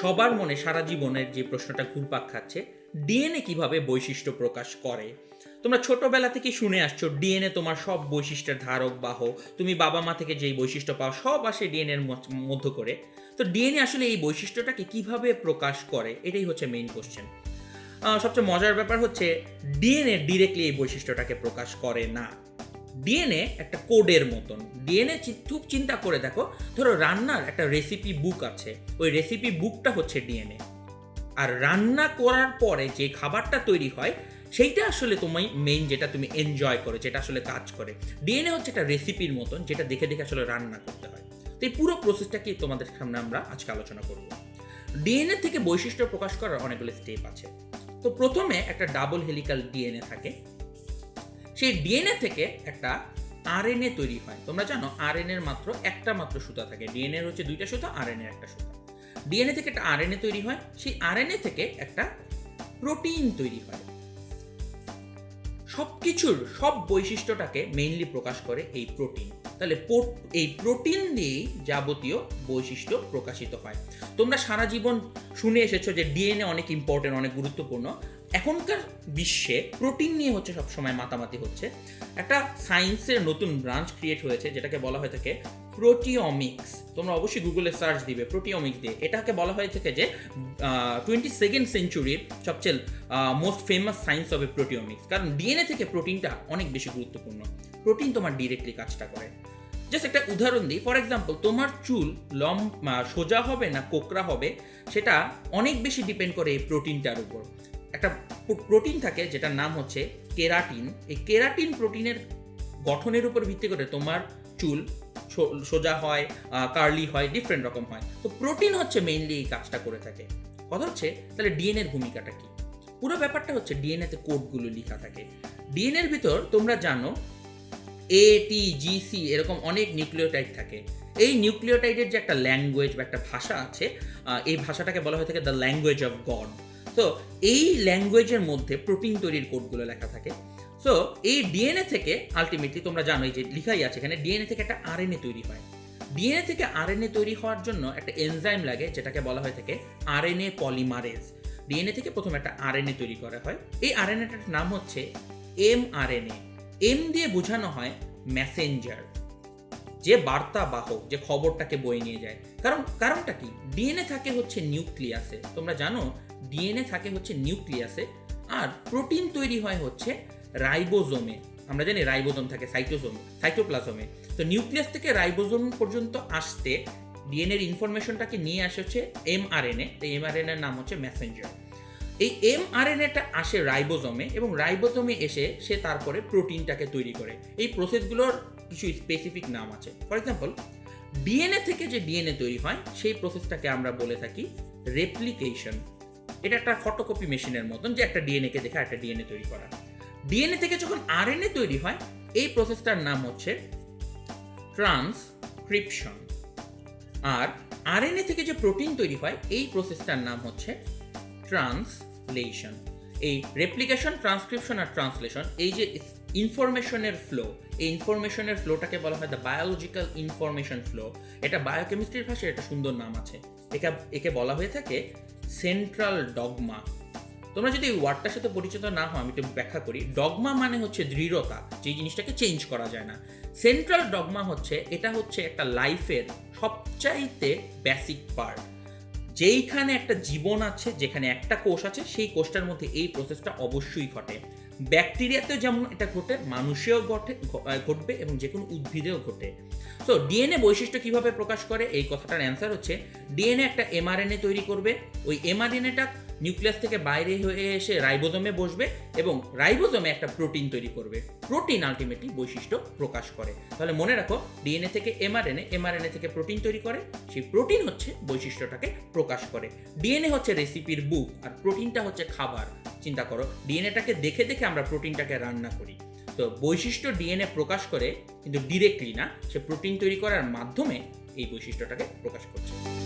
সবার মনে সারা জীবনের যে প্রশ্নটা ঘুরপাক খাচ্ছে ডিএনএ কীভাবে বৈশিষ্ট্য প্রকাশ করে? তোমরা ছোটবেলা থেকে শুনে আসছো ডিএনএ তোমার সব বৈশিষ্ট্যের ধারক বাহ তুমি বাবা মা থেকে যেই বৈশিষ্ট্য পাও, সব আসে ডিএনএ এর মধ্য করে। তো ডিএনএ আসলে এই বৈশিষ্ট্যটাকে কীভাবে প্রকাশ করে? এটাই হচ্ছে মেইন কোশ্চেন সবচেয়ে মজার ব্যাপার হচ্ছে ডিএনএ ডিরেক্টলি এই বৈশিষ্ট্যটাকে প্রকাশ করে না। ডিএনএ একটা কোডের মতন। ডিএনএ খুব চিন্তা করে দেখো, ধরো রান্নার একটা রেসিপি বুক আছে, ওই রেসিপি বুকটা হচ্ছে ডিএনএ আর রান্না করার পরে যে খাবারটা তৈরি হয়, সেইটা আসলে তুমি মেইন যেটা তুমি এনজয় করো, যেটা আসলে কাজ করে। ডিএনএ হচ্ছে একটা রেসিপির মতন, যেটা দেখে দেখে আসলে রান্না করতে হয়। তো এই পুরো প্রসেসটাকে তোমাদের সামনে আমরা আজকে আলোচনা করব। ডিএনএ থেকে বৈশিষ্ট্য প্রকাশ করার অনেকগুলো স্টেপ আছে। তো প্রথমে একটা ডাবল হেলিক্যাল ডিএনএ থাকে। সেই ডিএনএ থেকে একটা আরএনএ তৈরি হয়। তোমরা জানো আরএনএ এর মাত্র একটা মাত্র সুতা থাকে। ডিএনএ হচ্ছে দুইটা সুতা আরএনএ একটা সুতা। ডিএনএ থেকে একটা আরএনএ তৈরি হয়, সেই আরএনএ থেকে একটা প্রোটিন তৈরি হয়। সব কিছুর সব বৈশিষ্ট্যটাকে মেইনলি প্রকাশ করে এই প্রোটিন। তাহলে এই প্রোটিন দিয়েই যাবতীয় বৈশিষ্ট্য প্রকাশিত হয়। তোমরা সারা জীবন শুনে এসেছ যে ডিএনএ অনেক ইম্পর্টেন্ট অনেক গুরুত্বপূর্ণ। এখনকার বিশ্বে প্রোটিন নিয়ে হচ্ছে সবসময় মাতামাতি হচ্ছে। একটা সায়েন্সের নতুন ব্রাঞ্চ ক্রিয়েট হয়েছে, যেটাকে বলা হয়ে থাকে প্রোটিওমিক্স তোমরা অবশ্যই গুগলে সার্চ দিবে প্রোটিওমিক্স দিয়ে। এটাকে বলা হয়ে থাকে যে টোয়েন্টি সেকেন্ড সেঞ্চুরির সবচেয়ে মোস্ট ফেমাস সায়েন্স হবে প্রোটিওমিক্স কারণ ডিএনএ থেকে প্রোটিনটা অনেক বেশি গুরুত্বপূর্ণ। প্রোটিন তোমার ডিরেক্টলি কাজটা করে। জাস্ট একটা উদাহরণ দিই। ফর এক্সাম্পল তোমার চুল লম সোজা হবে না কোকরা হবে? সেটা অনেক বেশি ডিপেন্ড করে এই প্রোটিনটার উপর। একটা প্রোটিন থাকে, যেটার নাম হচ্ছে কেরাটিন। এই কেরাটিন প্রোটিনের গঠনের উপর ভিত্তি করে তোমার চুল সোজা হয় কার্লি হয় ডিফারেন্ট রকম হয়। তো প্রোটিন হচ্ছে মেইনলি এই কাজটা করে থাকে। কথা হচ্ছে, তাহলে ডিএনএর ভূমিকাটা কি? পুরো ব্যাপারটা হচ্ছে ডিএনএতে কোডগুলো লেখা থাকে। ডিএনএর ভিতর তোমরা জানো এ টি জি সি এরকম অনেক নিউক্লিওটাইড থাকে। এই নিউক্লিওটাইডের যে একটা ল্যাঙ্গুয়েজ বা একটা ভাষা আছে এই ভাষাটাকে বলা হয়ে থাকে দ্য ল্যাঙ্গুয়েজ অফ গড তো এই ল্যাঙ্গুয়েজের মধ্যে প্রোটিন তৈরির কোডগুলো লেখা থাকে। সো এই ডিএনএ থেকে আলটিমেটলি তোমরা জানো যে লিখাই আছে এখানে ডিএনএ থেকে একটা আরএনএ তৈরি হয়। ডিএনএ থেকে আরএনএ তৈরি হওয়ার জন্য একটা এনজাইম লাগে, যেটাকে বলা হয়ে থাকে আরএনএ পলিমারেজ ডিএনএ থেকে প্রথমে একটা আরএনএ তৈরি করা হয়। এই আরএনএটার নাম হচ্ছে এম আরএনএ এম দিয়ে বোঝানো হয় মেসেঞ্জার যে বার্তা বাহক, যে খবরটাকে বয়ে নিয়ে যায়। কারণ, কারণটা কি? ডিএনএ থাকে হচ্ছে নিউক্লিয়াসে তোমরা জানো ডিএনএ থাকে হচ্ছে নিউক্লিয়াসে, আর প্রোটিন তৈরি হয় হচ্ছে রাইবোজোমে। আমরা জানি রাইবোজোম থাকে, সাইটোজোম, সাইটোপ্লাজমে। তো নিউক্লিয়াস থেকে রাইবোজোম পর্যন্ত আসতে ডিএনএর ইনফরমেশনটাকে নিয়ে আসে হচ্ছে এমআরএনএ তো এমআরএনএর নাম হচ্ছে মেসেঞ্জার এই এমআরএনএটা আসে রাইবোজোমে এবং রাইবোজোমে এসে সে তারপরে প্রোটিনটাকে তৈরি করে। এই প্রসেসগুলোর কিছু স্পেসিফিক নাম আছে। ফর এক্সাম্পল ডিএনএ থেকে যে ডিএনএ তৈরি হয়, সেই প্রসেসটাকে আমরা বলে থাকি রেপ্লিকেশন এটা একটা ফটোকপি মেশিনের মতন যে একটা ডিএনএ কে দেখে একটা ডিএনএ তৈরি করা। ডিএনএ থেকে যখন আরএনএ তৈরি হয়, এই প্রসেসটার নাম হচ্ছে ট্রান্সক্রিপশন আর আরএনএ থেকে যে প্রোটিন তৈরি হয়, এই প্রসেসটার নাম হচ্ছে ট্রান্সলেশন এই রেপ্লিকেশন ট্রান্সক্রিপশন আর ট্রান্সলেশন এই যে ইনফরমেশনের ফ্লো এই ইনফরমেশনের ফ্লোটাকে বলা হয় দ্য বায়োলজিক্যাল ইনফরমেশন ফ্লো এটা বায়োকেমিস্ট্রির ভাষায় একটা সুন্দর নাম আছে। একে একে বলা হয়ে থাকে সেন্ট্রাল ডগমা তোমরা যদি ওয়ার্ডটার সাথে পরিচিত না হও, আমি একটু ব্যাখ্যা করি। ডগমা মানে হচ্ছে দৃঢ়তা যে জিনিসটাকে চেঞ্জ করা যায় না। সেন্ট্রাল ডগমা হচ্ছে, এটা হচ্ছে একটা লাইফের সবচাইতে বেসিক পার্ট যেইখানে একটা জীবন আছে, যেখানে একটা কোষ আছে, সেই কোষটার মধ্যে এই প্রসেসটা অবশ্যই ঘটে। ব্যাকটেরিয়াতেও যেমন এটা ঘটে, মানুষেও ঘটে ঘটবে এবং যে কোনো উদ্ভিদেও ঘটে। সো ডিএনএ বৈশিষ্ট্য কীভাবে প্রকাশ করে? এই কথাটার অ্যান্সার হচ্ছে ডিএনএ একটা এমআরএনএ তৈরি করবে। ওই এমআরএনএটা নিউক্লিয়াস থেকে বাইরে হয়ে এসে রাইবোজোমে বসবে এবং রাইবোজোমে একটা প্রোটিন তৈরি করবে। প্রোটিন আলটিমেটলি বৈশিষ্ট্য প্রকাশ করে। তাহলে মনে রাখো ডিএনএ থেকে এমআরএনএ এমআরএনএ থেকে প্রোটিন তৈরি করে, সেই প্রোটিন হচ্ছে বৈশিষ্ট্যটাকে প্রকাশ করে। ডিএনএ হচ্ছে রেসিপির বুক আর প্রোটিনটা হচ্ছে খাবার। চিন্তা করো ডিএনএটাকে দেখে দেখে আমরা প্রোটিনটাকে রান্না করি। তো বৈশিষ্ট্য ডিএনএ প্রকাশ করে কিন্তু ডিরেক্টলি না, সে প্রোটিন তৈরি করার মাধ্যমে এই বৈশিষ্ট্যটাকে প্রকাশ করছে।